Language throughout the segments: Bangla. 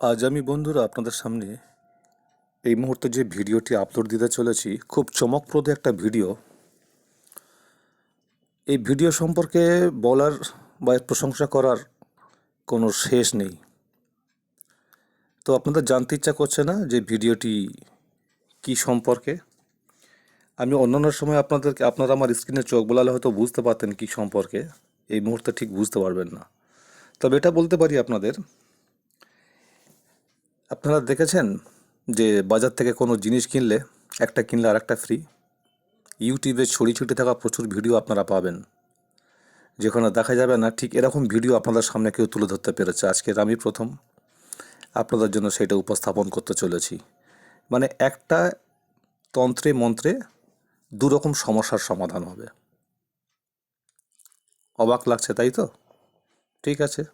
আজ আমি বন্ধুরা আপনাদের সামনে এই মুহূর্তে যে ভিডিওটি আপলোড দিতে চলেছি, খুব চমকপ্রদ একটা ভিডিও। এই ভিডিও সম্পর্কে বলার বা প্রশংসা করার কোনো শেষ নেই। তো আপনাদের জানতে ইচ্ছা করছে না যে ভিডিওটি কি সম্পর্কে? আমি অন্যান্য সময় আপনাদেরকে, আপনারা আমার স্ক্রিনে চোখ বোলালে হয়তো বুঝতে পারতেন কি সম্পর্কে। এই মুহূর্তে ঠিক বুঝতে পারবেন না। তবে এটা বলতে পারি আপনাদের আপনারা দেখেছেন যে বাজার থেকে কোনো জিনিস কিনলে একটা কিনলে আর একটা ফ্রি ইউটিউবে ছড়ি ছুটে থাকা প্রচুর ভিডিও আপনারা পাবেন। যেখানে দেখা যাবে না, ঠিক এরকম ভিডিও আপনাদের সামনে কেউ তুলে ধরতে পেরেছে। আজকের আমি প্রথম। আপনাদের জন্য সেটা উপস্থাপন করতে চলেছি। মানে একটা তন্ত্রে, মন্ত্রে দুরকম সমস্যার সমাধান হবে। অবাক লাগছে, তাই তো? ঠিক আছে।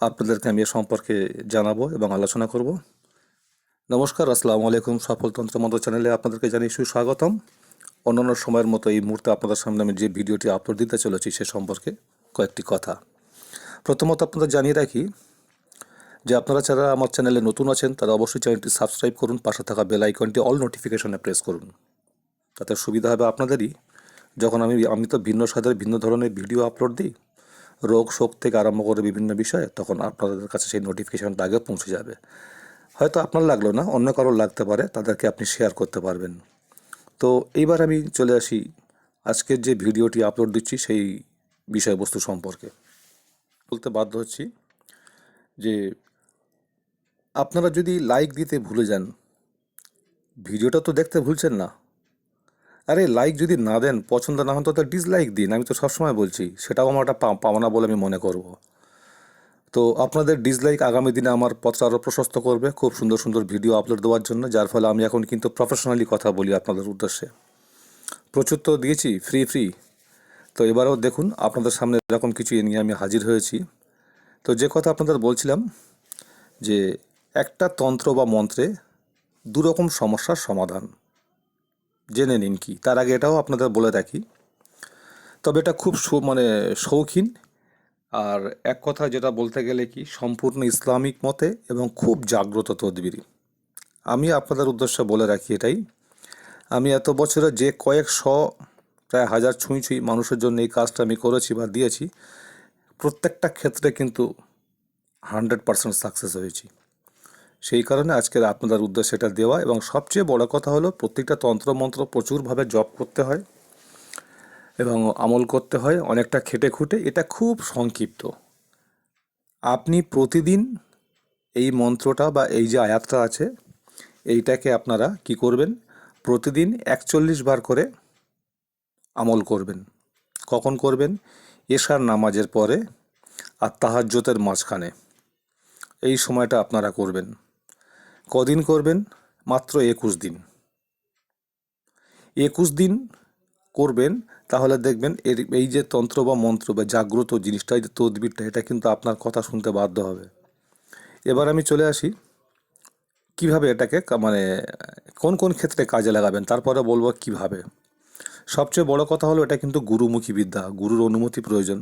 আপনাদেরকে আমি এ সম্পর্কে জানাব এবং আলোচনা করব। নমস্কার, আসসালামু আলাইকুম সফল তন্ত্রমন্ত্র চ্যানেলে আপনাদেরকে জানিয়ে সুস্বাগতম। অন্যান্য সময়ের মতো এই মুহূর্তে আপনাদের সামনে আমি যে ভিডিওটি আপলোড দিতে চলেছি সে সম্পর্কে কয়েকটি কথা। প্রথমত আপনাদের জানিয়ে রাখি যে আপনারা যারা আমার চ্যানেলে নতুন আছেন, তারা অবশ্যই চ্যানেলটি সাবস্ক্রাইব করুন, পাশে থাকা বেল আইকনটি অল নোটিফিকেশনে প্রেস করুন। তাতে সুবিধা হবে আপনাদেরই। যখন আমি আমি তো ভিন্ন স্বাদের ভিন্ন ধরনের ভিডিও আপলোড দিই রোগ শোক থেকে আরম্ভ করে বিভিন্ন বিষয়ে, তখন আপনাদের কাছে সেই নোটিফিকেশানটা আগে পৌঁছে যাবে। হয়তো আপনার লাগল না, অন্য কারোর লাগতে পারে, তাদেরকে আপনি শেয়ার করতে পারবেন। তো এইবার আমি চলে আসি আজকের যে ভিডিওটি আপলোড দিচ্ছি সেই বিষয়বস্তু সম্পর্কে। বলতে বাধ্য হচ্ছি যে আপনারা যদি লাইক দিতে ভুলে যান, ভিডিওটা তো দেখতে ভুলছেন না আরে লাইক যদি না দেন, পছন্দ না হন তো ডিসলাইক দিন। আমি তো সবসময় বলছি, সেটাও আমার একটা পাওনা বলে আমি মনে করব। তো আপনাদের ডিসলাইক আগামী দিনে আমার পথটা আরও প্রশস্ত করবে, খুব সুন্দর সুন্দর ভিডিও আপলোড দেওয়ার জন্য, যার ফলে আমি এখন কিন্তু প্রফেশনালি কথা বলি আপনাদের উদ্দেশ্যে। প্রচুর তো দিয়েছি ফ্রি ফ্রি তো এবারেও দেখুন, আপনাদের সামনে এরকম কিছু এ নিয়ে আমি হাজির হয়েছি। তো যে কথা আপনাদের বলছিলাম, যে একটা তন্ত্র বা মন্ত্রে দুরকম সমস্যার সমাধান। জেনে নিন কি। তার আগে এটাও আপনাদের বলে রাখি। তবে এটা খুব মানে শৌখিন। আর এক কথা যেটা বলতে গেলে কি, সম্পূর্ণ ইসলামিক মতে এবং খুব জাগ্রত তদবিরি। আমি আপনাদের উদ্দেশ্যে বলে রাখি এটাই। আমি এত বছরে যে কয়েক শ প্রায় হাজার ছুঁই ছুঁই মানুষের জন্য এই কাজটা আমি করেছি বা দিয়েছি, প্রত্যেকটা ক্ষেত্রে কিন্তু হান্ড্রেড পার্সেন্ট সাকসেস হয়েছি। সেই কারণে আজকের আপনাদের উদ্দেশ্যে এটা দেওয়া এবং সবচেয়ে বড় কথা হলো প্রত্যেকটা তন্ত্রমন্ত্র প্রচুরভাবে জপ করতে হয় এবং আমল করতে হয়, অনেকটা খেটে খুঁটে। এটা খুব সংক্ষিপ্ত। আপনি প্রতিদিন এই মন্ত্রটা বা এই যে আয়াতটা আছে, এইটাকে আপনারা কি করবেন? প্রতিদিন একচল্লিশ বার করে আমল করবেন। কখন করবেন? এশার নামাজের পরে আর তাহাজ্জতের মাঝখানে। এই সময়টা আপনারা করবেন। কদিন করবেন? মাত্র একুশ দিন। একুশ দিন করবেন, তাহলে দেখবেন এর, এই যে তন্ত্র বা মন্ত্র বা জাগ্রত জিনিসটা, এই যে তদবিরটা, এটা কিন্তু আপনার কথা শুনতে বাধ্য হবে। এবার আমি চলে আসি, কীভাবে এটাকে মানে কোন কোন ক্ষেত্রে কাজে লাগাবেন, তারপরে বলব কীভাবে। সবচেয়ে বড় কথা হলো, এটা কিন্তু গুরুমুখী বিদ্যা, গুরুর অনুমতি প্রয়োজন।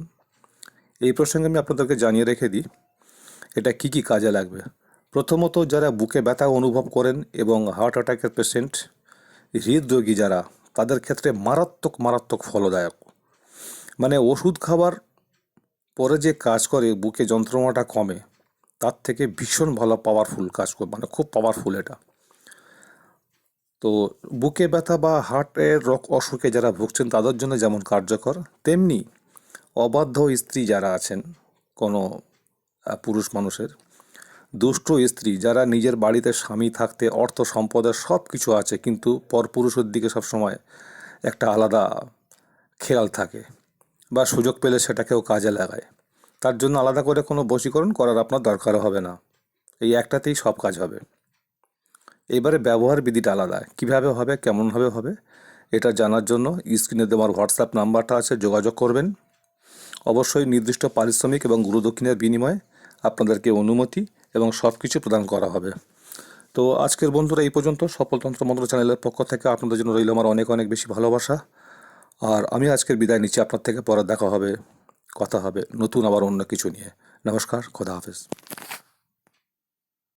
এই প্রসঙ্গে আমি আপনাদেরকে জানিয়ে রেখে দিই, এটা কি কি কাজে লাগবে। প্রথমত যারা বুকে ব্যথা অনুভব করেন এবং হার্ট অ্যাটাকের পেশেন্ট, হৃদরোগী যারা, তাদের ক্ষেত্রে মারাত্মক মারাত্মক ফলদায়ক। মানে ওষুধ খাবার পরে যে কাজ করে, বুকে যন্ত্রণাটা কমে, তার থেকে ভীষণ ভালো পাওয়ারফুল কাজ করে মানে খুব পাওয়ারফুল এটা। তো বুকে ব্যথা বা হার্টের রক অসুখে যারা ভুগছেন, তাদের জন্য যেমন কার্যকর, তেমনি অবাধ্য স্ত্রী যারা আছেন, কোনো পুরুষ মানুষের দুষ্ট স্ত্রী যারা নিজের বাড়িতে স্বামী থাকতে, অর্থ, সম্পদের সব কিছু আছে, কিন্তু পরপুরুষের দিকে সবসময় একটা আলাদা খেয়াল থাকে বা সুযোগ পেলে সেটাকেও কাজে লাগায়। তার জন্য আলাদা করে কোনো বশীকরণ করার আপনার দরকার হবে না। এই একটাতেই সব কাজ হবে। এবারে ব্যবহার বিধিটা আলাদা। কীভাবে হবে, কেমনভাবে হবে, এটা জানার জন্য স্ক্রিনে দেওয়ার হোয়াটসঅ্যাপ নাম্বারটা আছে, যোগাযোগ করবেন। অবশ্যই নির্দিষ্ট পারিশ্রমিক এবং গুরুদক্ষিণের বিনিময়ে আপনাদেরকে অনুমতি এবং সব কিছু প্রদান করা হবে। তো আজকের বন্ধুরা এই পর্যন্ত। সফলতন্ত্র মন্ত্র চ্যানেলের পক্ষ থেকে আপনাদের জন্য রইল আমার অনেক অনেক বেশি ভালোবাসা। আর আমি আজকের বিদায় নিচ্ছি। আপনার থেকে পরে দেখা হবে, কথা হবে নতুন আবার অন্য কিছু নিয়ে। নমস্কার, খোদা হাফেজ।